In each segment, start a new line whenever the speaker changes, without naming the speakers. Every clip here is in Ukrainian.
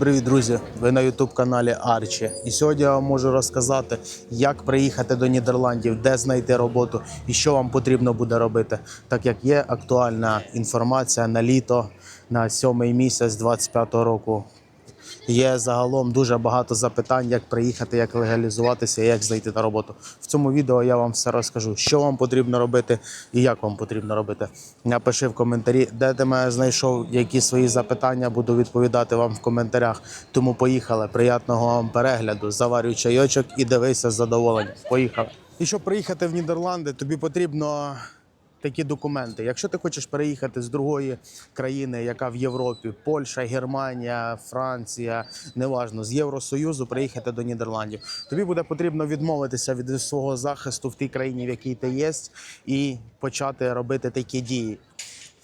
Привіт, друзі! Ви на youtube каналі Арчі. І сьогодні я вам можу розказати, як приїхати до Нідерландів, де знайти роботу і що вам потрібно буде робити, так як є актуальна інформація на літо на сьомий місяць 25-го року. Є загалом дуже багато запитань, як приїхати, як легалізуватися, як знайти на роботу. В цьому відео я вам все розкажу, що вам потрібно робити і як вам потрібно робити. Напиши в коментарі, де ти мене знайшов, які свої запитання буду відповідати вам в коментарях. Тому поїхали. Приятного вам перегляду. Заварюй чайочок і дивися з задоволенням. Поїхали. І щоб приїхати в Нідерланди, тобі потрібно такі документи. Якщо ти хочеш переїхати з другої країни, яка в Європі, Польща, Германія, Франція, неважно, з Євросоюзу приїхати до Нідерландів, тобі буде потрібно відмовитися від свого захисту в тій країні, в якій ти є, і почати робити такі дії.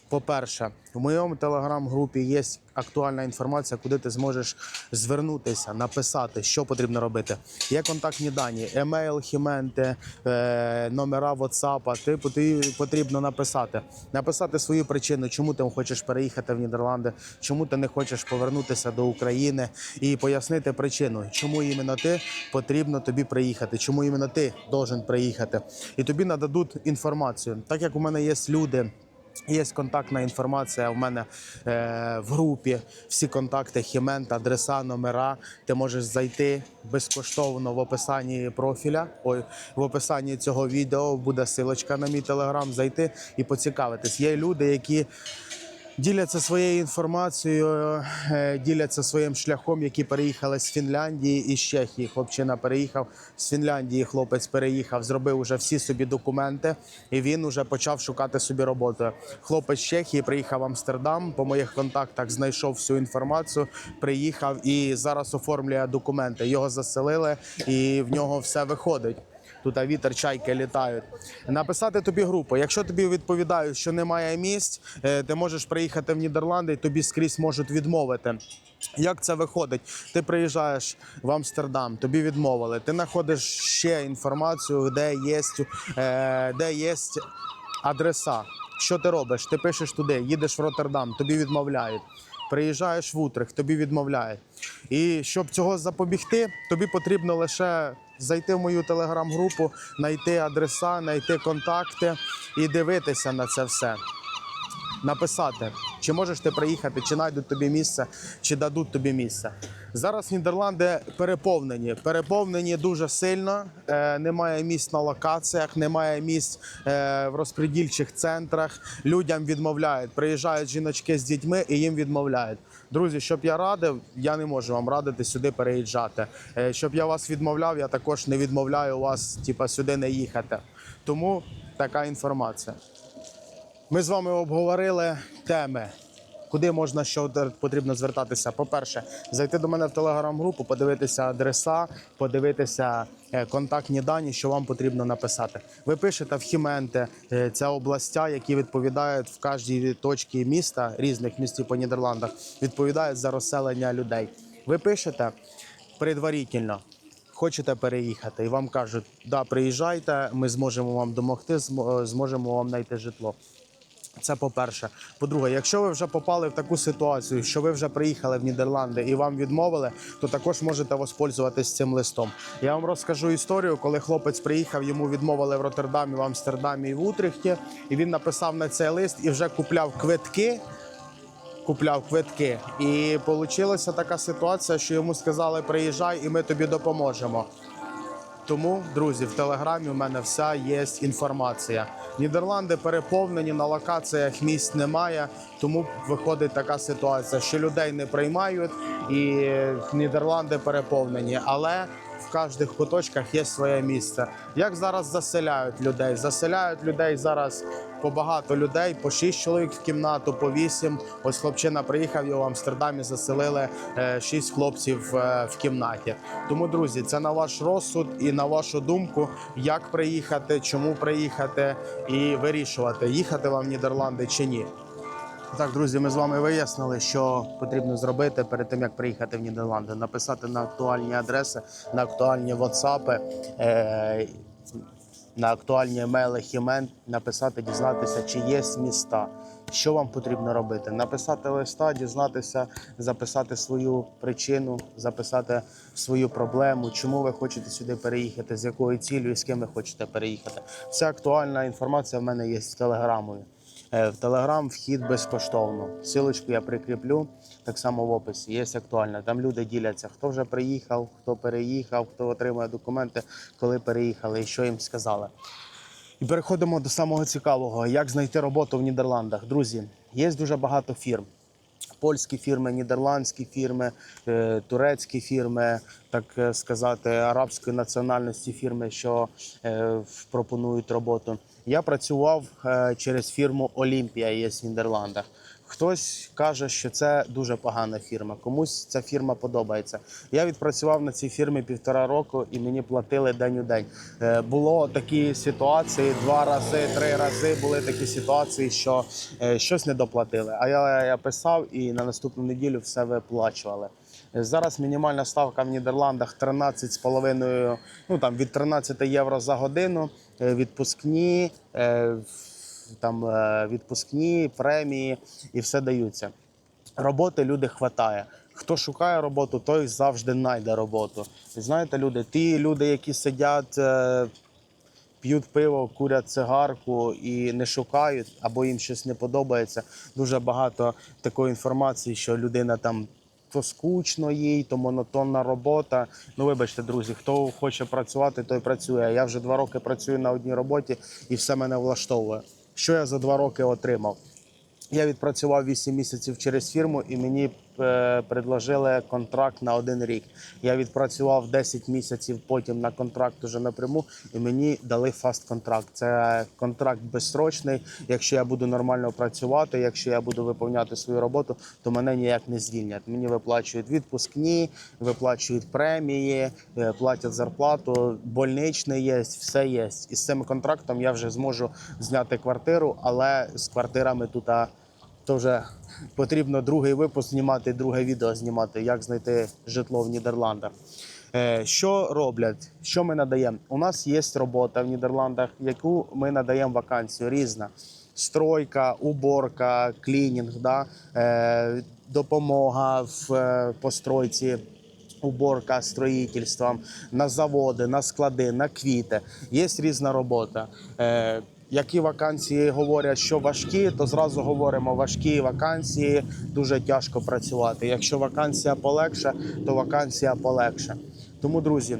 По-перше, в моєму телеграм-групі є актуальна інформація, куди ти зможеш звернутися, написати, що потрібно робити. Є контактні дані, емейл, хіменти, е, номера WhatsApp. Ти потрібно написати, написати свою причину, чому ти хочеш переїхати в Нідерланди, чому ти не хочеш повернутися до України, і пояснити причину, чому іменно ти потрібно тобі приїхати, чому іменно ти должен приїхати, і тобі нададуть інформацію. Так як у мене є люди. Є контактна інформація в мене е, в групі. Всі контакти, хімент, адреса, номера. Ти можеш зайти безкоштовно в описанні профіля. Ой, в описанні цього відео буде силочка на мій телеграм. Зайти і поцікавитись. Є люди, які діляться своєю інформацією, е, діляться своїм шляхом, які переїхали з Фінляндії і з Чехії. Хлопчина переїхав з Фінляндії. Хлопець переїхав, зробив уже всі собі документи, і він уже почав шукати собі роботу. Хлопець з Чехії приїхав в Амстердам. По моїх контактах знайшов всю інформацію. Приїхав і зараз оформлює документи. Його заселили, і в нього все виходить. Тут вітер, чайки літають. Написати тобі групу. Якщо тобі відповідають, що немає місць, е, ти можеш приїхати в Нідерланди, і тобі скрізь можуть відмовити. Як це виходить? Ти приїжджаєш в Амстердам, тобі відмовили. Ти знаходиш ще інформацію, де є, е, де є адреса. Що ти робиш? Ти пишеш туди, їдеш в Роттердам, тобі відмовляють. Приїжджаєш в Утрих, тобі відмовляють. І щоб цього запобігти, тобі потрібно лише зайти в мою телеграм-групу, знайти адреса, знайти контакти і дивитися на це все. Написати, чи можеш ти приїхати, чи знайдуть тобі місце, чи дадуть тобі місце. Зараз Нідерланди переповнені, переповнені дуже сильно. Е, немає місць на локаціях, немає місць е, в розпредільчих центрах. Людям відмовляють. Приїжджають жіночки з дітьми і їм відмовляють. Друзі, щоб я радив, я не можу вам радити сюди переїжджати. Е, щоб я вас відмовляв, я також не відмовляю вас, типа сюди не їхати. Тому така інформація. Ми з вами обговорили теми, куди можна що потрібно звертатися. По-перше, зайти до мене в телеграм-групу, подивитися адреса, подивитися е, контактні дані, що вам потрібно написати. Ви пишете в Хіменте, е, це областя, які відповідають в кожній точці міста, різних містів по Нідерландах, відповідають за розселення людей. Ви пишете предварительно. Хочете переїхати, і вам кажуть, да, приїжджайте, ми зможемо вам допомогти, змо- зможемо вам знайти житло. Це по-перше. По-друге, якщо ви вже попали в таку ситуацію, що ви вже приїхали в Нідерланди і вам відмовили, то також можете воспользуватись цим листом. Я вам розкажу історію, коли хлопець приїхав, йому відмовили в Роттердамі, в Амстердамі і в Утрехті, і він написав на цей лист і вже купляв квитки. Купляв квитки, і вийшла така ситуація, що йому сказали: приїжджай, і ми тобі допоможемо. Тому, друзі, в телеграмі у мене вся є інформація. Нідерланди переповнені на локаціях місць немає, тому виходить така ситуація, що людей не приймають, і Нідерланди переповнені. Але в кожних куточках є своє місце. Як зараз заселяють людей? Заселяють людей зараз по багато людей, по 6 чоловік в кімнату, по 8. Ось хлопчина приїхав його в Амстердамі, заселили 6 хлопців е, в кімнаті. Тому, друзі, це на ваш розсуд і на вашу думку, як приїхати, чому приїхати, і вирішувати, їхати вам в Нідерланди чи ні. Так, друзі, ми з вами вияснили, що потрібно зробити перед тим, як приїхати в Нідерланди. Написати на актуальні адреси, на актуальні WhatsApp, е, на актуальні емейли Хімен, написати, дізнатися, чи є міста, Що вам потрібно робити? Написати листа, дізнатися, записати свою причину, записати свою проблему, чому ви хочете сюди переїхати, з якою цілею з ким ви хочете переїхати. Вся актуальна інформація в мене є з телеграмою. Е, В Телеграм вхід безкоштовно. Силочку я прикріплю так само в описі. Є актуальна. Там люди діляться, хто вже приїхав, хто переїхав, хто отримує документи, коли переїхали і що їм сказали. І переходимо до самого цікавого: як знайти роботу в Нідерландах. Друзі, є дуже багато фірм. Польські фірми, нідерландські фірми, е, турецькі фірми, так е, сказати, арабської національності фірми, що пропонують роботу. Я працював е, через фірму Олімпія, є в Нідерландах. Хтось каже, що це дуже погана фірма. Комусь ця фірма подобається. Я відпрацював на цій фірмі півтора року і мені платили день у день. Е, Було такі ситуації два рази, три рази були такі ситуації, що е, щось не доплатили. А я, я писав і на наступну неділю все виплачували. Зараз мінімальна ставка в Нідерландах 13,5, ну там від 13 євро за годину. Е, Відпускні, е, там е, відпускні, премії і все даються. Роботи люди хватає. Хто шукає роботу, той завжди знайде роботу. Знаєте, люди, ті люди, які сидять, п'ють пиво, курять цигарку і не шукають, або їм щось не подобається. Дуже багато такої інформації, що людина там. То скучно їй, то монотонна робота. Ну, вибачте, друзі, хто хоче працювати, той працює. Я вже два роки працюю на одній роботі і все мене влаштовує. Що я за два роки отримав? Я відпрацював 8 місяців через фірму, і мені предложили контракт на один рік. Я відпрацював 10 місяців потім на контракт уже напряму, і мені дали фаст контракт. Це контракт безстрочний. Якщо я буду нормально працювати, якщо я буду виповняти свою роботу, то мене ніяк не звільнять. Мені виплачують відпускні, виплачують премії, е, платять зарплату, больничний є, все є. І з цим контрактом я вже зможу зняти квартиру, але з квартирами тут. То вже потрібно другий випуск знімати, друге відео знімати, як знайти житло в Нідерландах. Е, Що роблять? Що ми надаємо? У нас є робота в Нідерландах, яку ми надаємо вакансію різна. Стройка, уборка, клінінг, да? е, допомога в е, постройці уборка, строїтельством, на заводи, на склади, на квіти. Є різна робота. Які вакансії говорять, що важкі, то зразу говоримо, важкі вакансії дуже тяжко працювати. Якщо вакансія полегше, то вакансія полегше. Тому, друзі,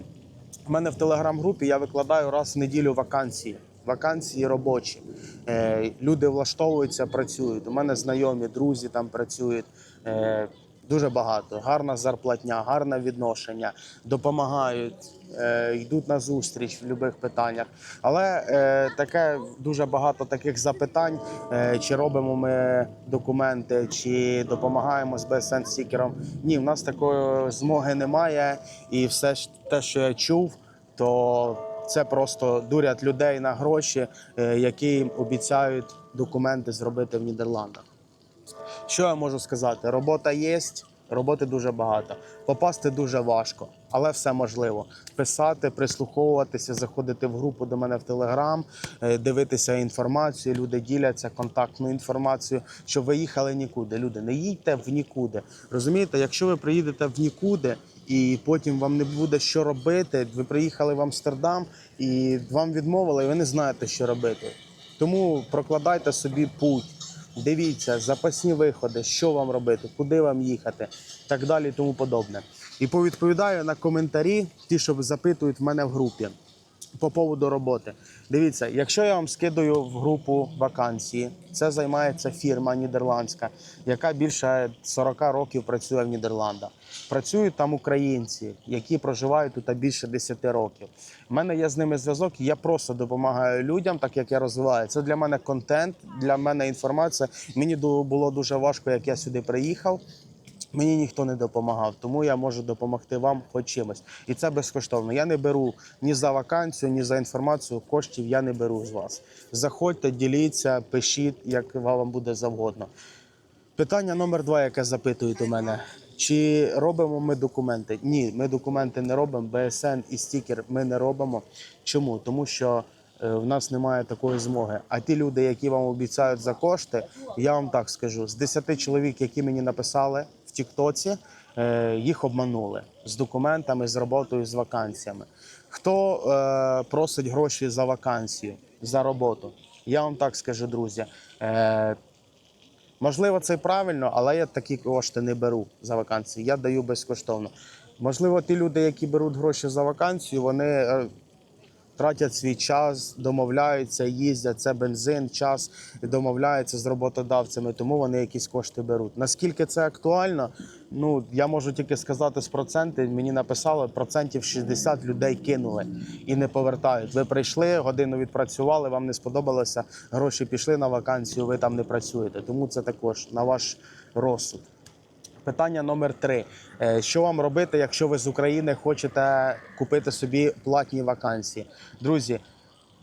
у мене в телеграм-групі я викладаю раз в неділю вакансії. Вакансії робочі. Е, люди влаштовуються, працюють. У мене знайомі, друзі там працюють. Дуже багато. Гарна зарплатня, гарне відношення, допомагають, е, йдуть на зустріч в будь-яких питаннях. Але е, таке дуже багато таких запитань: е, чи робимо ми документи, чи допомагаємо з БСН стікером. Ні, в нас такої змоги немає. І все ж те, що я чув, то це просто дурять людей на гроші, е, які обіцяють документи зробити в Нідерландах. Що я можу сказати? Робота є, роботи дуже багато. Попасти дуже важко, але все можливо. Писати, прислуховуватися, заходити в групу до мене в Телеграм, е, дивитися інформацію. Люди діляться контактну інформацію, щоб ви їхали нікуди. Люди, не їдьте в нікуди. Розумієте, якщо ви приїдете в нікуди. І потім вам не буде що робити. Ви приїхали в Амстердам і вам відмовили, і ви не знаєте, що робити. Тому прокладайте собі путь. Дивіться, запасні виходи, що вам робити, куди вам їхати, так далі тому подобне. І повідповідаю на коментарі, ті, що запитують мене в групі по поводу роботи. Дивіться, якщо я вам скидаю в групу вакансії, це займається фірма нідерландська, яка більше 40 років працює в Нідерландах. Працюють там українці, які проживають тут більше 10 років. У мене є з ними зв'язок. Я просто допомагаю людям, так як я розвиваю. Це для мене контент, для мене інформація. Мені було дуже важко, як я сюди приїхав. Мені ніхто не допомагав, тому я можу допомогти вам хоч чимось. І це безкоштовно. Я не беру ні за вакансію, ні за інформацію. Коштів я не беру з вас. Заходьте, діліться, пишіть, як вам буде завгодно. Питання номер два, яке запитують у мене: чи робимо ми документи? Ні, ми документи не робимо. БСН і стікер ми не робимо. Чому? Тому що е, в нас немає такої змоги. А ті люди, які вам обіцяють за кошти, я вам так скажу: з 10 чоловік, які мені написали Тіктоці, е, їх обманули з документами, з роботою, з вакансіями. Хто е, просить гроші за вакансію, за роботу? Я вам так скажу, друзі. Е, Можливо, це правильно, але я такі кошти не беру за вакансії. Я даю безкоштовно. Можливо, ті люди, які беруть гроші за вакансію, вони е, тратять свій час, домовляються, їздять. Це бензин, час домовляються з роботодавцями, тому вони якісь кошти беруть. Наскільки це актуально? Ну я можу тільки сказати з процентів. Мені написали, процентів 60 людей кинули і не повертають. Ви прийшли, годину відпрацювали, вам не сподобалося, гроші пішли на вакансію, ви там не працюєте. Тому це також на ваш розсуд. Питання номер три: Е, що вам робити, якщо ви з України хочете купити собі платні вакансії? Друзі,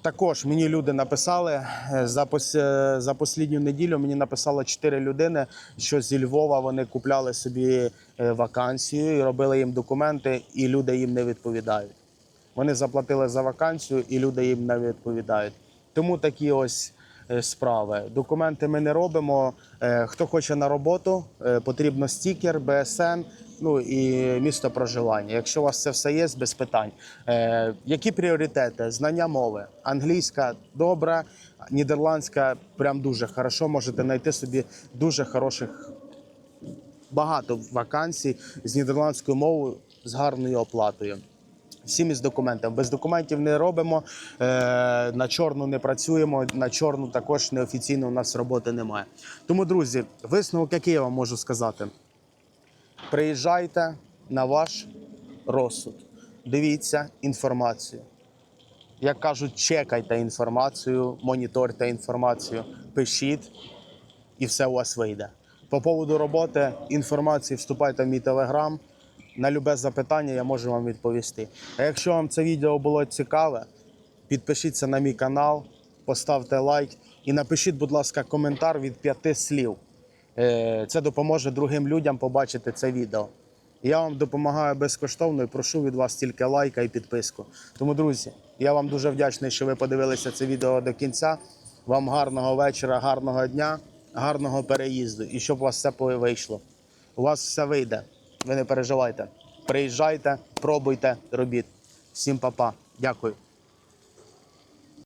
також мені люди написали е, за пос... е, за послідню неділю. Мені написало 4 людини, що зі Львова вони купляли собі вакансію і робили їм документи, і люди їм не відповідають. Вони заплатили за вакансію, і люди їм не відповідають. Тому такі ось справи. Документи ми не робимо. Е, Хто хоче на роботу, е, потрібно стікер, БСН. Ну і місто проживання. Якщо у вас це все є, без питань. Е, які пріоритети? Знання мови. Англійська добра, нідерландська прям дуже хорошо. Можете знайти собі дуже хороших багато вакансій з нідерландською мовою з гарною оплатою. Всім із документами. Без документів не робимо, е, на чорну не працюємо, на чорну також неофіційно у нас роботи немає. Тому, друзі, висновок, який я вам можу сказати: приїжджайте на ваш розсуд, дивіться інформацію. Як кажуть, чекайте інформацію, моніторте інформацію, пишіть, і все у вас вийде. По поводу роботи, інформації вступайте в мій телеграм. На любе запитання я можу вам відповісти. А якщо вам це відео було цікаве, підпишіться на мій канал, поставте лайк і напишіть, будь ласка, коментар від п'яти слів. Е, Це допоможе другим людям побачити це відео. Я вам допомагаю безкоштовно і прошу від вас тільки лайка і підписку. Тому, друзі, я вам дуже вдячний, що ви подивилися це відео до кінця. Вам гарного вечора, гарного дня, гарного переїзду і щоб у вас все вийшло. У вас все вийде. Ви не переживайте. Приїжджайте, пробуйте, робіть. Всім па-па. Дякую.